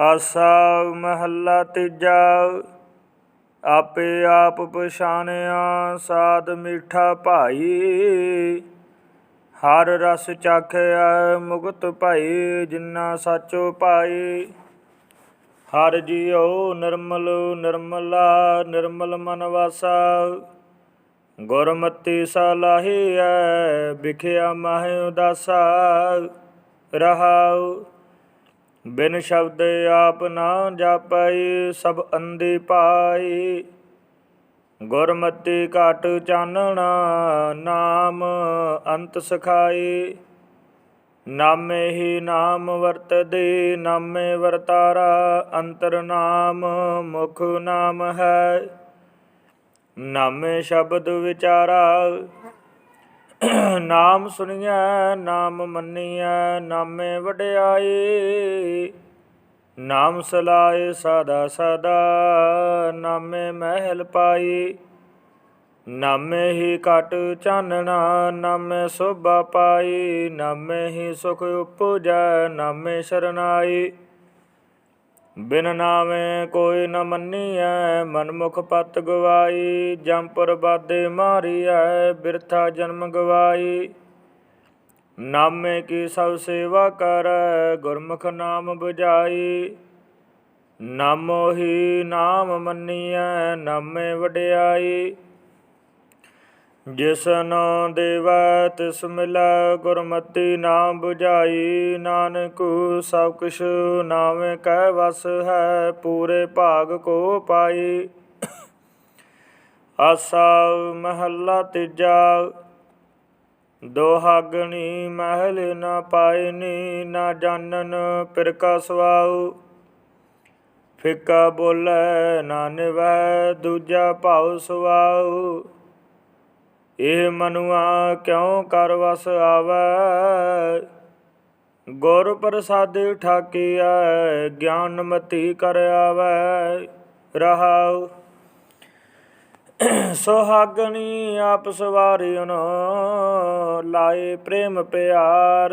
ਆਸਾ ਮਹੱਲਾ ਤੀਜਾ, ਆਪੇ ਆਪ ਪਛਾਣਿਆ ਸਾਧ ਮੀਠਾ ਭਾਈ। ਹਰ ਰਸ ਚਾਖਿਆ ਮੁਕਤ ਭਾਈ, ਜਿਨਾ ਸਾਚੋ ਪਾਈ ਹਰ ਜੀਉ ਨਿਰਮਲ ਨਿਰਮਲਾ, ਨਿਰਮਲ ਮਨ ਵਾਸਾ। ਗੁਰਮਤਿ ਸਲਾਹੀਐ ਵਿਖਿਆ ਮਾਹਿ ਉਦਾਸਾ। ਰਹਾਉ ਬਿਨ ਸ਼ਬਦ ਆਪ ਨਾ ਜਾਪਈ ਸਭ ਅੰਧੇ ਪਾਈ ਗੁਰਮਤਿ ਘਟ ਚਾਨਣਾ, ਨਾਮ ਅੰਤ ਸਖਾਈ ਨਾਮੇ ਹੀ ਨਾਮ ਵਰਤਦੇ, ਨਾਮੇ ਵਰਤਾਰਾ, ਅੰਤਰ ਨਾਮ ਮੁਖ ਨਾਮ ਹੈ। ਨਾਮੇ ਸ਼ਬਦ ਵਿਚਾਰਾ ਨਾਮ ਸੁਣੀਐ, ਨਾਮ ਮੰਨੀਐ, ਨਾਮੇ ਵਡਿਆਈ। ਨਾਮ ਸਲਾਏ ਸਦਾ ਸਦਾ, ਨਾਮੇ ਮਹਿਲ ਪਾਈ। ਨਾਮੇ ਹੀ ਘਟ ਚਾਨਣਾ, ਨਾਮੇ ਸੋਭਾ ਪਾਈ। ਨਾਮੇ ਹੀ ਸੁਖ ਉਪਜੈ, ਨਾਮੇ ਸ਼ਰਨਾਈ। ਬਿਨ ਨਾਮੇ ਕੋਈ ਨ ਮੰਨੀਐ, ਮਨਮੁਖ ਪਤ ਗਵਾਈ ਜੰਪਰ ਬਾਦੇ ਮਾਰੀਐ, ਬਿਰਥਾ ਜਨਮ ਗਵਾਈ। ਨਾਮੇ ਕੀ ਸਭ ਸੇਵਾ ਕਰੈ, ਗੁਰਮੁਖ ਨਾਮ 부ਝਾਈ ਨਾਮੋ ਹੀ ਨਾਮ ਮੰਨੀਐ, ਨਾਮੇ ਵਡਿਆਈ। ਜਿਸਨੋ ਦੇਵੈ, ਤਿਸ ਮਿਲੈ, ਗੁਰਮਤੀ ਨਾਮ 부ਝਾਈ ਨਾਨਕ, ਸਭ ਕੁਛ ਨਾਵੇਂ ਕਹਿ ਵਸ ਹੈ, ਪੂਰੇ ਭਾਗ ਕੋ ਪਾਈ। ਆਸਾ ਮਹੱਲਾ ਤੀਜਾ, ਦੋਹਾਗਣੀ ਮਹਿਲ ਨ ਪਾਇਨੀ, ਨਾ ਜਾਣਨ ਪਿਰਕਾ ਸਵਾਉ। ਫਿੱਕਾ ਬੋਲੇ, ਨਾ ਨਿਵੈ, ਦੂਜਾ ਭਾਉ ਸੁਆਉ। ਇਹ ਮਨੁਆ ਕਿਉ ਕਰ ਵਸ ਆਵੈ? ਗੁਰ ਪ੍ਰਸਾਦਿ ਠਾਕਿਆ ਗਿਆਨ ਮਤੀ ਕਰ ਆਵੈ। ਰਹਾਉ, ਸੁਹਾਗਣੀ ਆਪ ਸਵਾਰਿਉ ਲਾਏ ਪ੍ਰੇਮ ਪਿਆਰ।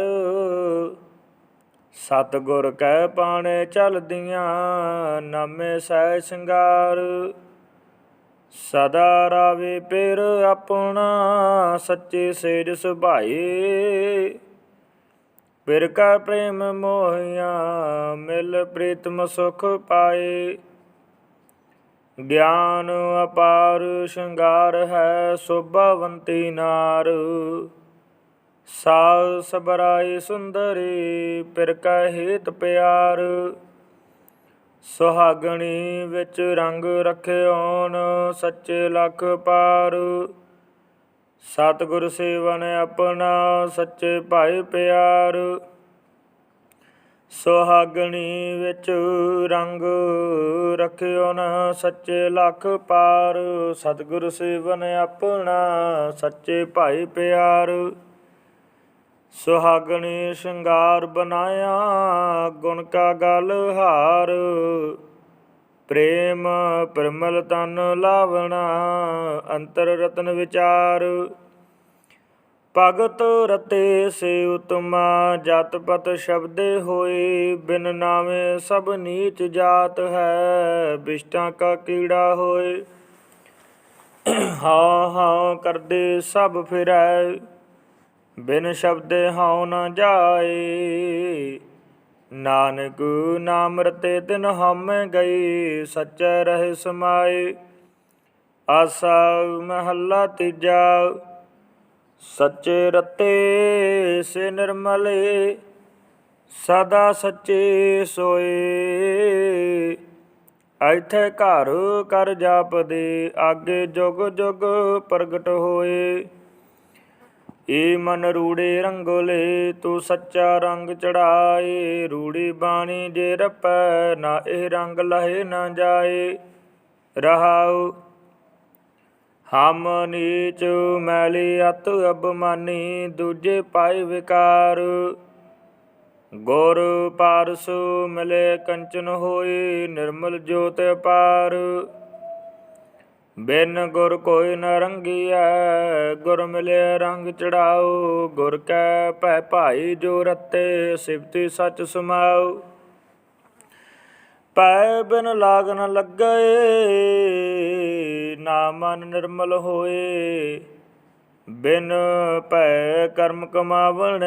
ਸਤ ਗੁਰ ਕੈ ਪਾਣੇ ਚਲਦੀਆਂ, ਨਾਮੇ ਸਹਿ ਸ਼ਿੰਗਾਰ। ਸਦਾ ਰਾਵੇ ਪਿਰ ਆਪਣਾ ਸੱਚੇ ਸੇਜ ਸੁਭਾਏ। ਪਿਰ ਕਾ ਪ੍ਰੇਮ ਮੋਹਿਆ, ਮਿਲ ਪ੍ਰੀਤਮ ਸੁਖ ਪਾਏ। ਗਿਆਨ ਅਪਾਰ ਸ਼ਿੰਗਾਰ ਹੈ ਸੁਭਾਵੰਤੀ ਨਾਰ। ਸਾਲ ਸਬਰਾਈ ਸੁੰਦਰੀ, ਪਿਰ ਕਾ ਹੇਤ ਪਿਆਰ। ਸੁਹਾਗਣੀ ਵਿੱਚ ਰੰਗ ਰਖਿਓਨ ਸੱਚੇ ਲਖ ਪਾਰ। ਸਤਿਗੁਰ ਸੇਵਨ ਆਪਣਾ ਸੱਚੇ ਭਾਈ ਪਿਆਰ। ਸੁਹਾਗਣੀ ਵਿੱਚ ਰੰਗ ਰਖਿਓਨ ਸੱਚੇ ਲੱਖ ਪਾਰ। ਸਤਿਗੁਰ ਸੇਵਨ ਆਪਣਾ ਸੱਚੇ ਭਾਈ ਪਿਆਰ। ਸੁਹਾਗਣੀ ਸ਼ਿੰਗਾਰ ਬਨਾਇਆ ਗੁਣ ਕਾ ਗਲ ਹਾਰ। ਪ੍ਰੇਮ ਪਰਮਲ ਤਨ ਲਾਵਣਾ, ਅੰਤਰ ਰਤਨ ਵਿਚਾਰ। ਭਗਤ ਰਤੇ ਸੇ ਉਤਮਾ, ਜਤ ਪਤ ਸ਼ਬਦੇ ਹੋਏ, ਬਿਨ ਨਾਵੇਂ ਸਭ ਨੀਚ ਜਾਤ ਹੈ, ਬਿਸ਼ਟਾਂ ਕਾ ਕੀੜਾ ਹੋਏ। ਹਾਂ ਹਾਂ, ਕਰਦੇ ਸਭ ਫਿਰੈ। ਬਿਨ ਸ਼ਬਦ ਹਉ ਨ ਜਾਏ। ਨਾਨਕ ਨਾਮ ਰਤੇ ਦਿਨ ਹਮ ਗਈ ਸੱਚੇ ਰਹੇ ਸਮਾਏ। ਆਸਾ ਮਹੱਲਾ ਤੀਜਾ, ਸੱਚੇ ਰਤੇ ਸੇ ਨਿਰਮਲੇ, ਸਦਾ ਸੱਚੇ ਸੋਏ। ਐਥੇ ਘਰ ਕਰ ਜਾਪਦੇ, ਆਗੇ ਜੁਗ ਜੁਗ ਪ੍ਰਗਟ ਹੋਏ। ਏ ਮਨ ਰੂੜੇ ਰੰਗੋਲੇ ਤੂੰ ਸੱਚਾ ਰੰਗ ਚੜਾਏ ਰੂੜੀ ਬਾਣੀ ਜੇ ਰਪੈ, ਨਾ ਇਹ ਰੰਗ ਲਹੇ ਨਾ ਜਾਏ। ਰਹਾਉ, ਹਮ ਨੀਚ ਮੈਲੀ ਅਤ ਅਬਮਾਨੀ, ਦੂਜੇ ਪਾਏ ਵਿਕਾਰ। ਗੁਰ ਪਾਰਸ ਮਿਲੇ ਕੰਚਨ ਹੋਏ, ਨਿਰਮਲ ਜੋਤ ਪਾਰ। ਬਿਨ ਗੁਰ ਕੋਈ ਨ ਰੰਗੀਐ, ਗੁਰ ਮਿਲੇ ਰੰਗ ਚੜਾਓ, ਗੁਰ ਕੈ ਭੈ ਭਾਈ ਜੋ ਰਤੇ, ਸਿਫਤੀ ਸਚ ਸਮਾਉ ਪੈ ਬਿਨ ਲਾਗ ਨ ਲੱਗੇ ਨਾ ਮਨ ਨਿਰਮਲ ਹੋਏ। ਬਿਨ ਭੈ ਕਰਮ ਕਮਾਵਣ,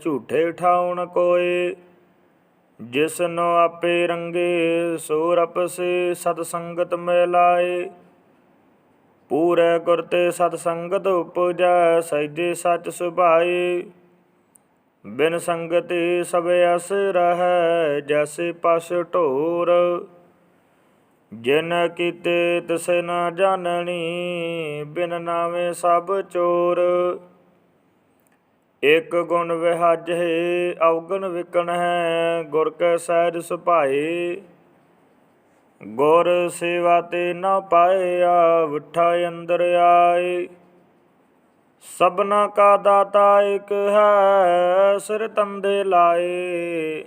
ਝੂਠੇ ਠਾਉਣ ਕੋਏ। ਜਿਸਨੋ ਆਪੇ ਰੰਗੇ, ਸੋ ਰਪਸੇ ਸਤ ਸੰਗਤ ਮੈ ਪੂਰੇ ਗੁਰ ਤੇ ਸਤ ਸੰਗਤ ਉਪਜੈ ਸਹਿਜੇ ਸਚ ਸੁਭਾਏ। ਬਿਨ ਸੰਗਤੀ ਸਭ ਅਸ ਰਹੈ, ਜੈਸੇ ਪਸ ਢੋਰ। ਜਿਨ ਕੀਤੇ ਤਿਸੇ ਨਾ ਜਾਣਨੀ, ਬਿਨ ਨਾਵੇਂ ਸਭ ਚੋਰ। ਇਕ ਗੁਣ ਵਿਹਜ ਹੈ ਔਗਣ ਵਿਕਣ ਹੈ ਗੁਰ ਕੈ ਸਹਿਜ ਸੁਭਾਏ। ਗੁਰ ਸੇਵਾ ਤੇ ਨਾ ਪਾਇਆ ਵਿਠਾ ਅੰਦਰ ਆਏ। ਸਭਨਾ ਕਾ ਦਾਤਾ ਇਕ ਹੈ, ਸਿਰ ਤੰਦੇ ਲਾਏ।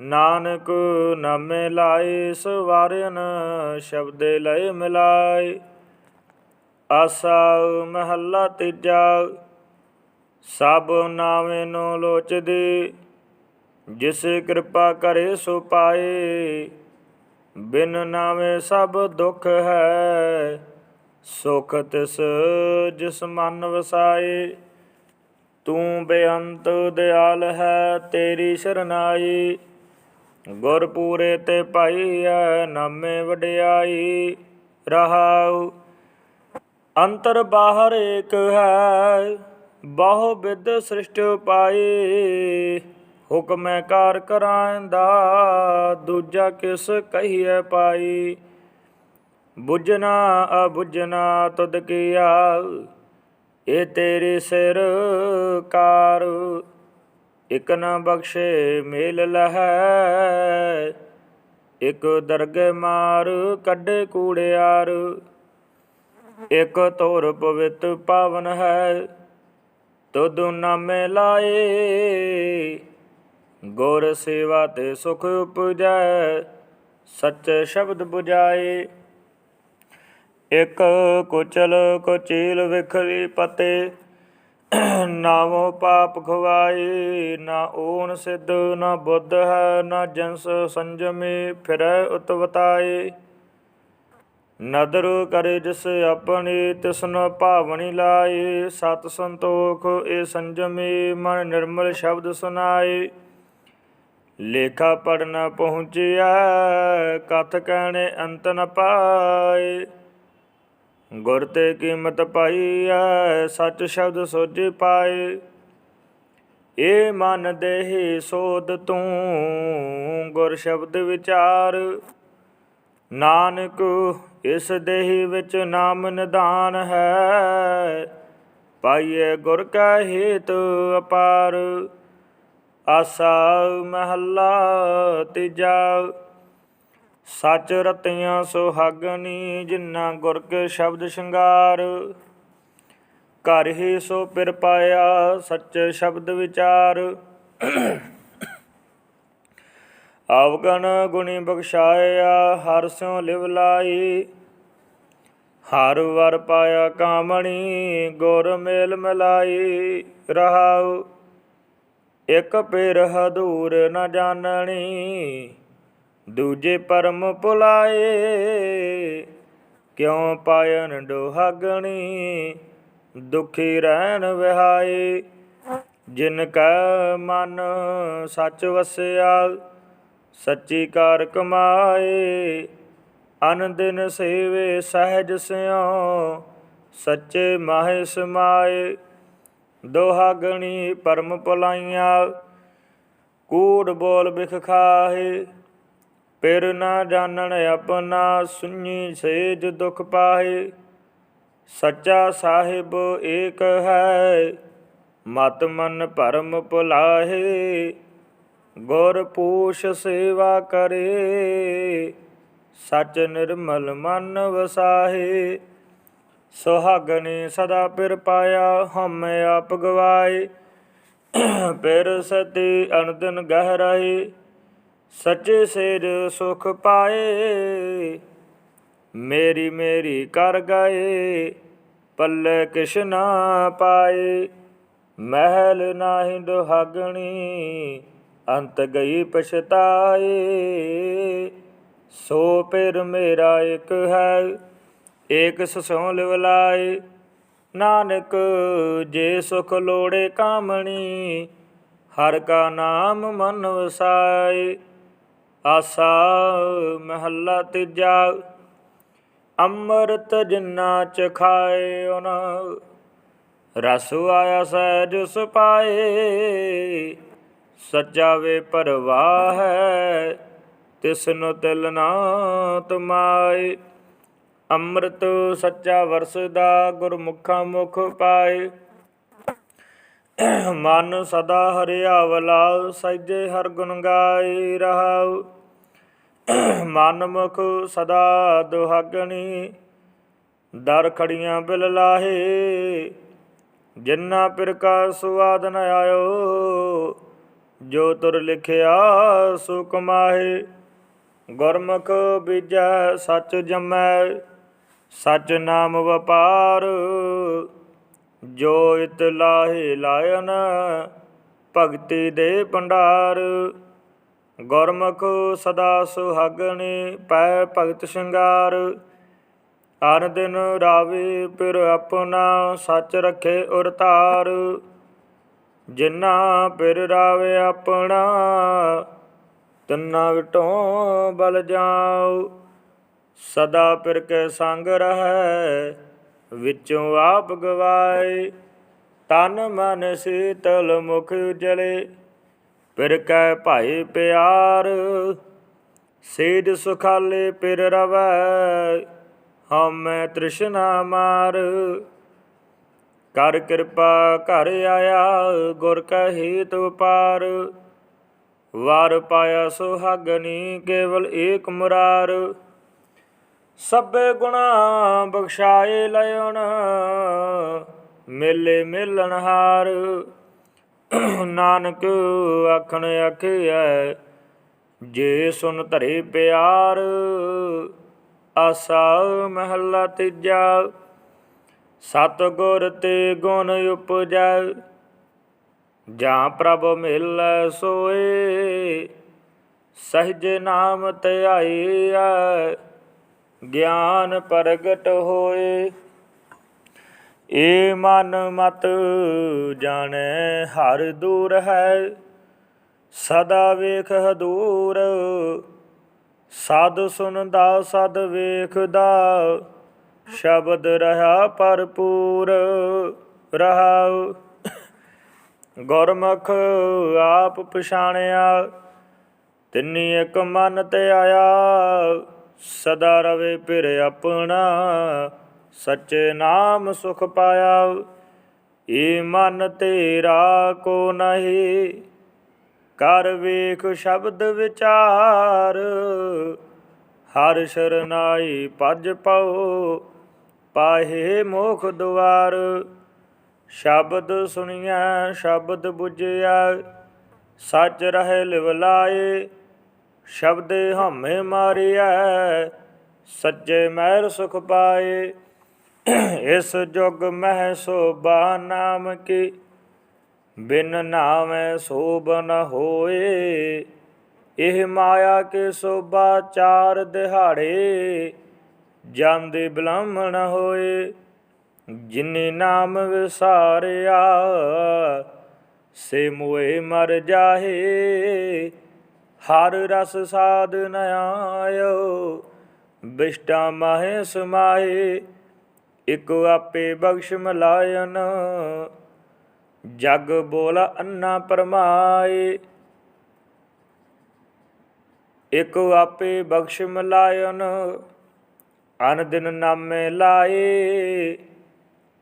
ਨਾਨਕ ਨਾਮੇ ਲਾਏ ਸਵਾਰਨ ਸ਼ਬਦੇ ਲਏ ਮਿਲਾਏ। ਆਸਾ ਮਹੱਲਾ ਤੀਜਾ, ਸਭ ਨਾਵੇਂ ਨੂੰ ਲੋਚਦੇ। ਜਿਸ ਕਿਰਪਾ ਕਰੇ ਸੋ ਪਾਏ। ਬਿਨ ਨਾਵੇਂ ਸਭ ਦੁੱਖ ਹੈ। ਸੁਖ ਤਿਸ ਜਿਸ ਮਨ ਵਸਾਏ, ਤੂੰ ਬੇਅੰਤ ਦਿਆਲ ਹੈ ਤੇਰੀ ਸ਼ਰਨਾਈ। ਗੁਰ ਪੂਰੇ ਤੇ ਐ ਨਾਮੇ ਵਡਿਆਈ, ਰਹਾਉ ਅੰਤਰ ਬਾਹਰ ਏਕ ਹੈ, ਬਹੁ ਵਿਦ ਸ੍ਰਿਸ਼ਟ ਪਾਈ ਹੁਕਮੈ ਕਾਰ ਕਰਾਂਦਾ, ਦੂਜਾ ਕਿਸ ਕਹੀਐ ਪਾਈ? ਬੁਝਨਾ ਅਬੁਝਨਾ ਤੁਧ ਕੀਆ ਇਹ ਤੇਰੇ ਸਿਰ ਕਾਰ। ਇਕ ਨਾ ਬਖਸ਼ੇ ਮੇਲ ਲਹੈ, ਇਕ ਦਰਗਹਿ ਮਾਰ ਕੱਢੇ ਕੂੜਿਆਰ ਇਕ ਤੋਰ ਪਵਿੱਤ ਪਾਵਨ ਹੈ, ਤੁਧ ਨਾਮੇ ਲਾਏ ਗੁਰ ਸੇਵਾ ਤੇ ਸੁਖ ਉਪਜੈ ਸੱਚੇ ਸ਼ਬਦ 부ਜਾਏ ਇਕ ਕੁਚਲ ਕੁਚੀਲ ਵਿਖਰੀ ਪਤੇ, ਨਾਮੋ ਪਾਪ ਖਵਾਏ। ਨਾ ਓਨ ਸਿੱਧ, ਨਾ ਬੁੱਧ ਹੈ, ਨਾ ਜੰਸ ਸੰਜਮੇ ਫਿਰੈ ਉਤਵਤਾਏ। ਨਦਰ ਕਰੇ ਜਿਸ ਆਪਣੀ ਤਿਸਨ ਭਾਵਨੀ ਲਾਏ। ਸਤ ਸੰਤੋਖ, ਇਹ ਸੰਜਮੇ ਮਨ ਨਿਰਮਲ ਸ਼ਬਦ ਸੁਨਾਏ। ਲੇਖਾ ਪੜਨਾ ਪਹੁੰਚਿਆ, ਕਥ ਕਹਿਣੇ ਅੰਤ ਨ ਪਾਏ। ਗੁਰ ਤੇ ਕੀਮਤ ਪਾਈ ਐ, ਸੱਚ ਸ਼ਬਦ ਸੋਝੀ ਪਾਏ। ਏ ਮਨ ਦੇਹੀ ਸੋਧ ਤੂੰ, ਗੁਰ ਸ਼ਬਦ ਵਿਚਾਰ। ਨਾਨਕ, ਇਸ ਦੇਹੀ ਵਿੱਚ ਨਾਮ ਨਿਦਾਨ ਹੈ ਪਾਈਏ ਗੁਰ ਕਾ ਹੇਤ ਅਪਾਰ। ਆਸਾ ਮਹੱਲਾ ਤੀਜਾ, ਸੱਚ ਰਤਿਆਂ ਸੁਹਾਗਨੀ ਜਿਨ੍ਹਾਂ ਗੁਰ ਕੇ ਸ਼ਬਦ ਸ਼ਿੰਗਾਰ। ਘਰ ਹੀ ਸੋ ਪਿਰ ਪਾਇਆ ਸੱਚੇ ਸ਼ਬਦ ਵਿਚਾਰ। ਆਵਗਣ ਗੁਣੀ ਬਖਸ਼ਾਇਆ, ਹਰ ਸਿਉ ਲਿਵ ਲਾਈ। ਹਰ ਵਰ ਪਾਇਆ ਕਾਮਣੀ, ਗੁਰ ਮੇਲ ਮਿਲਾਈ ਰਹਾਉ। ਇਕ ਪੇਰ ਹਦੂਰ ਨ ਜਾਣਣੀ ਦੂਜੇ ਪਰਮ ਭੁਲਾਏ। ਕਿਉ ਪਾਇਨ ਡੋਹਾਗਣੀ, ਦੁਖੀ ਰਹਿਣ ਵਿਹਾਏ। ਜਿਨ ਕੈ ਮਨ ਸੱਚ ਵਸਿਆ, ਸੱਚੀ ਕਾਰ ਕਮਾਏ। ਅਨ ਦਿਨ ਸੇਵੇ ਸਹਿਜ ਸਿਉ, ਸੱਚੇ ਮਾਹਿ ਸਮਾਏ। ਦੋਹਾਗਣੀ ਪਰਮ ਭੁਲਾਈਆਂ, ਕੂੜ ਬੋਲ ਬਿਖ ਖਾਹੇ, ਪਿਰ ਨਾ ਜਾਣਨ ਆਪਣਾ ਸੁਣੀ ਸੇਜ ਦੁਖ ਪਾਏ ਸੱਚਾ ਸਾਹਿਬ ਏਕ ਹੈ, ਮਤ ਮਨ ਭਰਮ ਭੁਲਾਹੇ। ਗੁਰ ਪੂਛ ਸੇਵਾ ਕਰੇ, ਸਚ ਨਿਰਮਲ ਮਨ ਵਸਾਹੇ। ਸੁਹਾਗਣੇ ਸਦਾ ਪਿਰ ਪਾਇਆ, ਹਮੇ ਆਪ ਗਵਾਏ ਪਿਰ ਸਤੀ ਅਨਦਨ ਗਹਿ ਰਹੇ ਸੱਚੇ ਸਿਰ ਸੁਖ ਪਾਏ। ਮੇਰੀ ਮੇਰੀ ਕਰ ਗਏ, ਪੱਲੇ ਕਿਛ ਨਾ ਪਾਏ। ਮਹਿਲ ਨਾਹੀ ਦੁਹਾਗਣੀ, ਅੰਤ ਗਈ ਪਛਤਾਏ। ਸੋ ਪਿਰ ਮੇਰਾ ਇੱਕ ਹੈ ਏਕ ਸੋਂ ਲਿਵਲਾਏ ਨਾਨਕ ਜੇ ਸੁਖ ਲੋੜੇ ਕਾਮਣੀ, ਹਰ ਕਾ ਨਾਮ ਮਨ ਵਸਾਏ, ਆਸਾ ਮਹੱਲਾ ਤੀਜਾ, ਅੰਮ੍ਰਿਤ ਜਿੰਨਾ ਚਖਾਏ ਖਾਏ ਉਨ, ਰਸ ਆਇਆ ਸਹਿਜ ਸੁਪਾਏ ਸੱਚਾ ਵੇ ਪਰਵਾਹ ਹੈ ਤਿਸਨੁ ਤਿਲ ਨਾ ਤੁਮਾਏ। ਅੰਮ੍ਰਿਤ ਸੱਚਾ ਵਰਸਦਾ ਗੁਰਮੁਖਾਂ ਮੁਖ ਪਾਏ। ਮਨ ਸਦਾ ਹਰਿਆਵਲਾ ਸਹਿਜੇ ਹਰ ਗੁਣ ਗਾਏ ਰਹਾਉ। ਮਨ ਮੁਖ ਸਦਾ ਦੁਹਾਗਣੀ, ਦਰ ਖੜੀਆਂ ਬਿਲ ਲਾਹੇ। ਜਿੰਨਾ ਪਿਰ ਕਾ ਸੁਆਦ ਨ ਆਇਓ, ਜੋ ਤੁਰ ਲਿਖਿਆ ਸੋ ਕਮਾਹੇ ਗੁਰਮੁਖ ਬੀਜੈ ਸਚ ਜਮੈ ਸਚ ਨਾਮ ਵਪਾਰ, ਜੋ ਇਤ ਲਾਹੇ ਲਾਇਨ, ਭਗਤੀ ਦੇ ਭੰਡਾਰ। ਗੁਰਮੁਖ ਸਦਾ ਸੁਹਾਗਣੇ ਪੈ ਭਗਤ ਸ਼ਿੰਗਾਰ। ਹਰ ਦਿਨ ਰਾਵੇ ਪਿਰ ਆਪਣਾ ਸੱਚ ਰੱਖੇ ਉਰ ਧਾਰ ਪਿਰ ਰਾਵੇ ਆਪਣਾ, ਤੰਨਾ ਵਿਟੋਂ ਬਲ ਜਾਉ ਸਦਾ ਪਿਰ ਕੇ ਸੰਗ ਰਹੈ, ਵਿੱਚੋਂ ਆਪ ਗਵਾਏ। ਤਨ ਮਨ ਸੀਤਲ ਮੁਖ ਉਜਲੇ ਪਿਰ ਕੈ ਭਾਈ ਪਿਆਰ ਸੇਜ ਸੁਖਾਲੇ ਪਿਰ ਰਵੈ ਹਮੈ ਤ੍ਰਿਸ਼ਨਾ ਮਾਰ। ਕਰ ਕਿਰਪਾ ਘਰ ਆਇਆ, ਗੁਰ ਕੈ ਹੇਤ ਪਾਰ ਵਾਰ ਪਾਇਆ ਸੁਹਾਗਨੀ, ਕੇਵਲ ਏਕ ਮੁਰਾਰ। ਸਭੇ ਗੁਣਾ ਬਖਸ਼ਾਏ ਲਿਓਣ ਮੇਲੇ ਮਿਲਣਹਾਰ ਨਾਨਕ ਆਖਣ ਆਖਿਐ, ਜੇ ਸੁਨ ਧਰੇ ਪਿਆਰ, ਆਸਾ ਮਹੱਲਾ ਤੀਜਾ। ਸਤ ਗੁਰ ਤੇ ਗੁਣ ਉਪਜੈ, ਜਾਂ ਪ੍ਰਭ ਮਿਲੈ ਸੋਏ, ਸਹਿਜ ਨਾਮ ਧਿਆਈਐ ਗਿਆਨ ਪ੍ਰਗਟ ਹੋਏ। ਏ ਮਨ ਮਤ ਜਾਣੈ, ਹਰ ਦੂਰ ਹੈ। ਸਦਾ ਵੇਖ ਹਦੂਰ ਸਦ ਸੁਣਦਾ, ਸਦ ਵੇਖਦਾ। ਸ਼ਬਦ ਰਹਾ ਭਰਪੂਰ। ਰਹਾਉ। ਗੁਰਮੁਖ ਆਪ ਪਛਾਣਿਆ, ਤਿੰਨੀ ਇੱਕ ਮਨ ਤੇ ਆਇਆ। ਸਦਾ ਰਵੇ ਪਿਰ ਆਪਣਾ, ਸੱਚੇ ਨਾਮ ਸੁਖ ਪਾਇਆ। ਏ ਮਨ ਤੇਰਾ ਕੋ ਨਹੀਂ, ਕਰ ਵੇਖ ਸ਼ਬਦ ਵਿਚਾਰ। ਹਰ ਸ਼ਰਨਾਈ ਭਜ ਪਉ ਪਾਹੇ ਮੋਖ ਦੁਆਰ। ਸ਼ਬਦ ਸੁਣਿਆ ਸ਼ਬਦ ਬੁਝਿਆ ਸੱਚ ਰਹਿ ਲਿਵ ਲਾਏ ਸ਼ਬਦ ਹਮੇ ਮਾਰਿਐ ਸੱਚੇ ਮਹਿਰ ਸੁਖ ਪਾਏ। ਇਸ ਜੁਗ ਮਹਿ ਸੋਭਾ ਨਾਮ ਕੀ, ਬਿਨ ਨਾਮੈ ਸੋਭਨ ਹੋਏ। ਇਹ ਮਾਇਆ ਕੇ ਸੋਭਾ ਚਾਰ ਦਿਹਾੜੇ, ਜਾਂਦੇ ਬ੍ਰਾਹਮਣ ਹੋਏ। ਜਿਨੇ ਨਾਮ ਵਿਸਾਰਿਆ, ਸੇ ਮੋਏ ਮਰ ਜਾਹੇ। ਹਰ ਰਸ ਸਾਧ ਨ ਆਇਓ। ਬਿਸ਼ਟਾ ਮਾਹੇ ਸਮਾਏ ਇਕ ਆਪੇ ਬਖਸ਼ ਮਲਾਇਨ। ਜਗ ਬੋਲ ਅੰਨਾ ਪਰਮਾਏ। ਇਕ ਆਪੇ ਬਖਸ਼ ਮਲਾਇਨ, ਅਨ ਦਿਨ ਨਾਮੇ ਲਾਏ।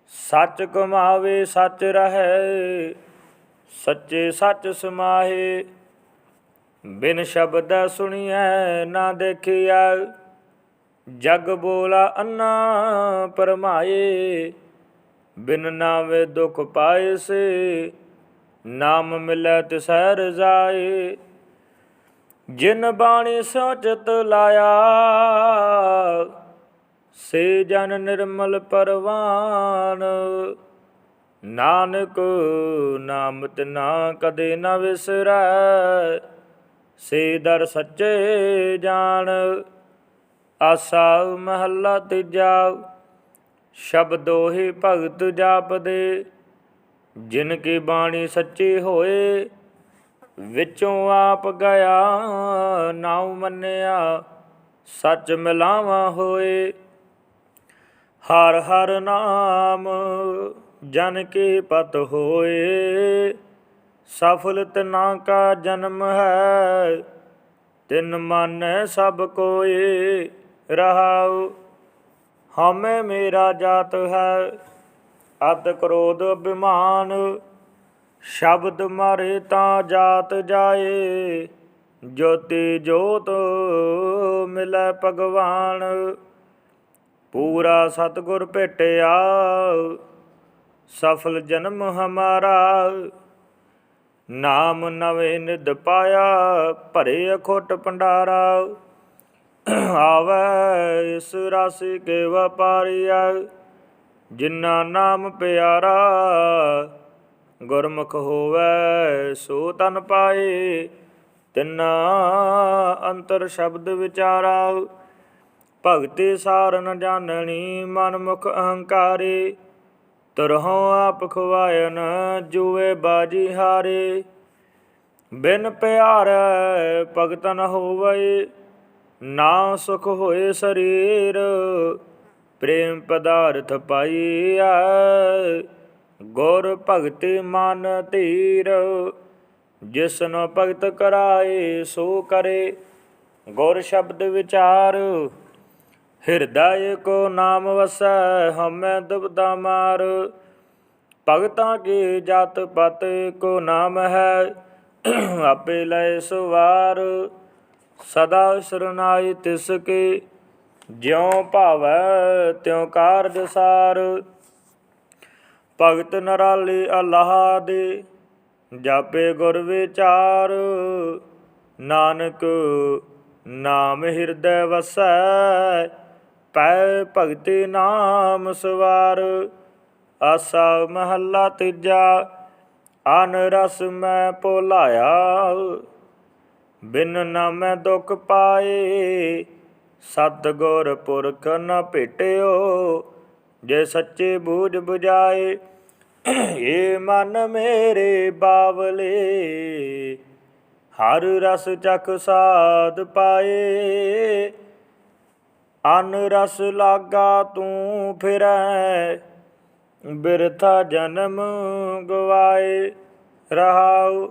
ਸੱਚ ਕਮਾਵੇ ਸੱਚ ਰਹੇ, ਸੱਚੇ ਸੱਚ ਸਮਾਹੇ। ਬਿਨ ਸ਼ਬਦ ਸੁਣੀਐ ਨਾ ਦੇਖਿਆ। ਜਗ ਬੋਲਾ ਅੰਨਾ ਪਰਮਾਏ, ਬਿਨ ਨਾਵੇ ਦੁਖ ਪਾਏ ਸੇ, ਨਾਮ ਮਿਲੈ ਤਿਸੈ ਰਜ਼ਾਏ ਜਿਨ ਬਾਣੀ ਸੋਚਤ ਲਾਇਆ, ਸੇ ਜਨ ਨਿਰਮਲ ਪਰਵਾਨ। ਨਾਨਕ ਨਾਮ ਤਿਨਾ ਕਦੇ ਨਾ ਵਿਸਰੈ। ਸੇ ਦਰ ਸੱਚੇ ਜਾਣ, ਆਸਾ ਮਹੱਲਾ ਤੀਜਾ। ਸ਼ਬਦੋਹੀ ਭਗਤ ਜਾਪਦੇ, ਜਿਨ ਕੀ ਬਾਣੀ ਸੱਚੀ ਹੋਏ, ਵਿੱਚੋਂ ਆਪ ਗਿਆ, ਨਾਉ ਮੰਨਿਆ, ਸੱਚ ਮਿਲਾਵਾ ਹੋਏ। ਹਰ ਹਰ ਨਾਮ ਜਨ ਕੀ ਪਤ ਹੋਏ। ਸਫਲ ਤਨਾ ਕਾ ਜਨਮ ਹੈ, ਤਿਨ ਮਨ ਸਭ ਕੋਏ ਰਹਾਉ। ਹਮੇ ਮੇਰਾ ਜਾਤ ਹੈ, ਅਤ ਕ੍ਰੋਧ ਅਭਿਮਾਨ ਸ਼ਬਦ ਮਾਰੇ ਤਾਂ ਜਾਤ ਜਾਏ, ਜੋਤੀ ਜੋਤ ਮਿਲੈ ਭਗਵਾਨ। ਪੂਰਾ ਸਤਗੁਰ ਭੇਟਿਆ, ਸਫਲ ਜਨਮ ਹਮਾਰਾ। ਨਾਮ ਨਵੇ ਨਿਦ ਪਾਇਆ, ਭਰੇ ਅਖੋਟ ਭੰਡਾਰਾ। ਆਵੇ ਇਸ ਰਾਸੀ ਕੇ ਵਪਾਰੀਆ ਜਿਨ੍ਹਾਂ ਨਾਮ ਪਿਆਰਾ, ਗੁਰਮੁਖ ਹੋਵੇ ਸੋ ਤਨ ਪਾਏ। ਤਿਨਾ ਅੰਤਰ ਸ਼ਬਦ ਵਿਚਾਰਾ, ਭਗਤੀ ਸਾਰ ਨ ਜਾਣਨੀ ਮਨ ਮੁਖ ਅਹੰਕਾਰੇ। ਤਰਹੁ ਆਪ ਖਵਾਇਨ ਜੂਏ ਬਾਜੀ ਹਾਰੇ। ਬਿਨ ਪਿਆਰ ਭਗਤ ਨ ਹੋਵੇ, ਨਾ ਸੁਖ ਹੋਏ ਸਰੀਰ। ਪ੍ਰੇਮ ਪਦਾਰਥ ਪਾਈਐ, ਗੁਰ ਭਗਤੀ ਮਨ ਧੀਰ। ਜਿਸਨ ਭਗਤ ਕਰਾਏ ਸੋ ਕਰੇ, ਗੁਰ ਸ਼ਬਦ ਵਿਚਾਰ। ਹਿਰਦੈ ਕੋ ਨਾਮ ਵਸੈ, ਹਮੈ ਦੁਬਦਾ ਮਾਰ। ਭਗਤਾਂ ਕੀ ਜਤ ਪਤ, ਕੋ ਨਾਮ ਹੈ, ਆਪੇ ਲੈ ਸੁਵਾਰ। ਸਦਾ ਸਰਨਾਈ ਤਿਸ ਕੇ, ਜਿਉ ਭਾਵੈ ਤਿਉ ਕਾਰਜ ਸਾਰ। ਭਗਤ ਨਰਾਲੇ ਅੱਲਾਹ ਦੇ ਜਾਪੇ ਗੁਰ ਵਿਚਾਰ। ਨਾਨਕ ਨਾਮ ਹਿਰਦੈ ਵਸੈ ਪੈ ਭਗਤੀ ਨਾਮ ਸਵਾਰ। ਆਸਾ ਮਹੱਲਾ ਤੀਜਾ, ਅਨ ਰਸ ਮੈਂ ਭੁਲਾਇਆ। ਬਿਨ ਨਾ ਮੈਂ ਦੁਖ ਪਾਏ, ਸਤਿਗੁਰ ਪੁਰਖ ਨ ਭੇਟਿਓ, ਜੇ ਸੱਚੇ ਬੂਝ 부ਜਾਏ ਏ ਮਨ ਮੇਰੇ ਬਾਵਲੇ। ਹਰ ਰਸ ਚਖ ਸਾਧ ਪਾਏ ਅਨ ਰਸ ਲਾਗਾ ਤੂੰ ਫਿਰੈ, ਬਿਰਥਾ ਜਨਮ ਗਵਾਏ ਰਹਾਉ।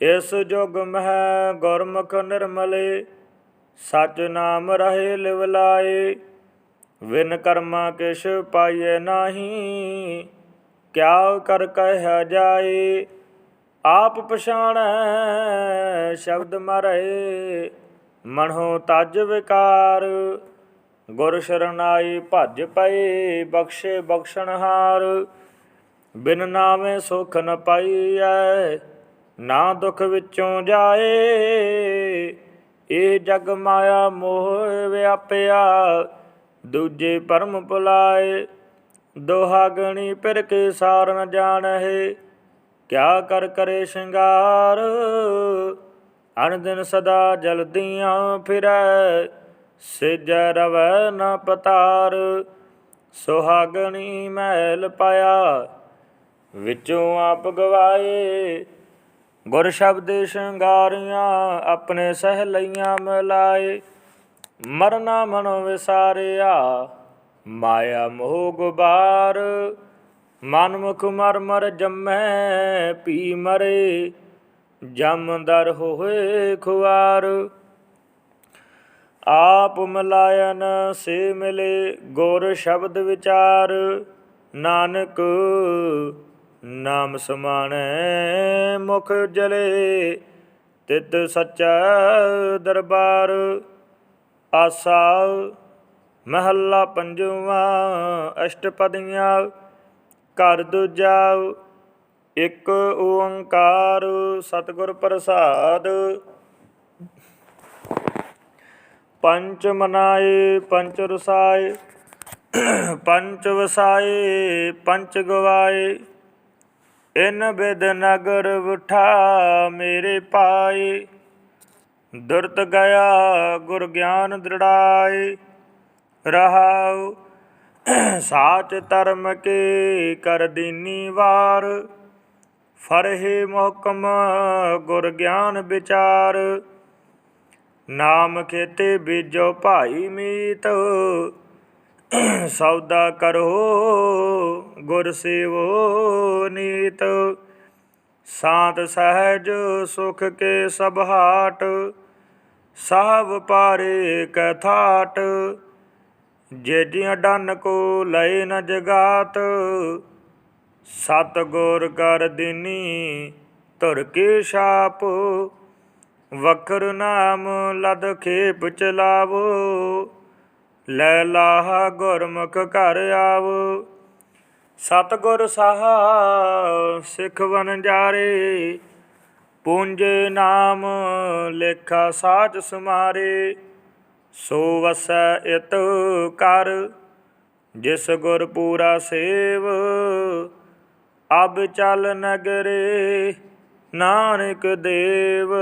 ਇਸ ਜੁਗ ਮਹਿ ਗੁਰਮੁਖ ਨਿਰਮਲੇ, ਸਚ ਨਾਮ ਰਹੇ ਲਿਵਲਾਏ ਵਿਨ ਕਰਮਾ ਕਿਛ ਪਾਈਏ ਨਾਹੀ ਕਿਆ ਕਰ ਕਹਿ ਜਾਏ। ਆਪ ਪਛਾਣੈ, ਸ਼ਬਦ ਮਰੇ ਮਨੋ ਤਜ ਵਿਕਾਰ, ਗੁਰ ਸ਼ਰਨਾਈ ਭਜ ਪਏ ਬਖਸ਼ੇ ਬਖਸ਼ਣਹਾਰ ਬਿਨ ਨਾਮੇ ਸੁਖ ਨ ਪਾਈਐ, ਨਾ ਦੁਖ ਵਿੱਚੋਂ ਜਾਏ। ਇਹ ਜਗ ਮਾਇਆ ਮੋਹ ਵਿਆਪਿਆ, ਦੂਜੇ ਪਰਮ ਭੁਲਾਏ। ਦੋਹਾਗਣੀ ਗਣੀ ਕੇ ਸਾਰ ਨ ਜਾਣਹਿ, ਕਿਆ ਕਰ ਕਰੇ ਸ਼ਿੰਗਾਰ। ਅਨ ਦਿਨ ਸਦਾ ਜਲਦੀਆਂ ਫਿਰੈ, ਸਿਜੈ ਰਵੈ ਨ ਪਤਾਰ। ਸੁਹਾਗਣੀ ਮਹਿਲ ਪਾਇਆ, ਵਿੱਚੋਂ ਆਪ ਗਵਾਏ। ਗੁਰ ਸ਼ਬਦ ਸ਼ਿੰਗਾਰੀਆਂ ਆਪਣੇ ਸਹਿਲਈਆਂ ਮਿਲਾਏ। ਮਰਨਾ ਮਨ ਵਿਸਾਰਿਆ, ਮਾਇਆ ਮੋਹ ਗੁਬਾਰ। ਮਨ ਮੁਖ ਮਰ ਮਰ ਜੰਮੈ, ਪੀ ਮਰੇ। ਜਮਦਰ ਹੋਏ ਖੁਆਰ ਆਪ ਮਲਾਇਨ ਸੇ ਮਿਲੇ ਗੁਰ ਸ਼ਬਦ ਵਿਚਾਰ। ਨਾਨਕ ਨਾਮ ਸਮਾਣੈ ਮੁਖ ਜਲੇ, ਤਿਤ ਸੱਚਾ ਦਰਬਾਰ। ਆਸਾ ਮਹੱਲਾ ਪੰਜਵਾ ਅਸ਼ਟਪਦੀਆਂ, ਘਰ ਦੂਜਾ ਇੱਕ ਓੰਕਾਰ ਸਤਿਗੁਰ ਪ੍ਰਸਾਦ। ਪੰਚ ਮਨਾਏ, ਪੰਚ ਰਸਾਏ, ਪੰਚ ਵਸਾਏ, ਪੰਚ ਗਵਾਏ। ਇਨ ਬਿਦ ਨਗਰ ਉਠਾ ਮੇਰੇ ਪਾਏ। ਦੁਰਤ ਗਿਆ ਗੁਰ ਗਿਆਨ ਦ੍ਰਿੜਾਏ। ਰਹਾਉ, ਸਾਚ ਧਰਮ ਕੇ ਕਰ ਦੀਨੀ ਵਾਰ। ਫਰਹਿ ਮੋਹਕਮ ਗੁਰ ਗਿਆਨ ਵਿਚਾਰ। ਨਾਮ ਖੇਤੇ ਬੀਜੋ ਭਾਈ ਮੀਤ। ਸੌਦਾ ਕਰੋ, ਗੁਰ ਸੇਵੋ ਨੀਤ। ਸਾਤ ਸਹਿਜ ਸੁਖ ਕੇ ਸਭ ਹਾਟ। ਪਾਰੇ ਕਥਾਟ ਜੇ ਜਿਉ ਡੰਨ ਕੋ ਲਏ ਨ ਜਗਾਤ। ਸਤਗੁਰ ਕਰ ਦਿਨੀ ਧੁਰ ਕੇ ਛਾਪ, ਵਖਰ ਨਾਮ ਲਦ ਖੇਪ ਚਲਾਵੋ, ਲੈ ਲਾਹ ਗੁਰਮੁਖ ਘਰ ਆਵੋ। ਸਤਗੁਰ ਸਾਹਾ ਸਿੱਖ ਬਨ ਜਾਰੇ, ਪੂੰਜੇ ਨਾਮ ਲੇਖਾ ਸਾਚ ਸਮਾਰੇ। ਸੋ ਵਸੈ ਇਤ ਕਰ, ਜਿਸ ਗੁਰ ਪੂਰਾ ਸੇਵ ਅਬ ਚਲ ਨਗਰੇ ਨਾਨਕ ਦੇਵ।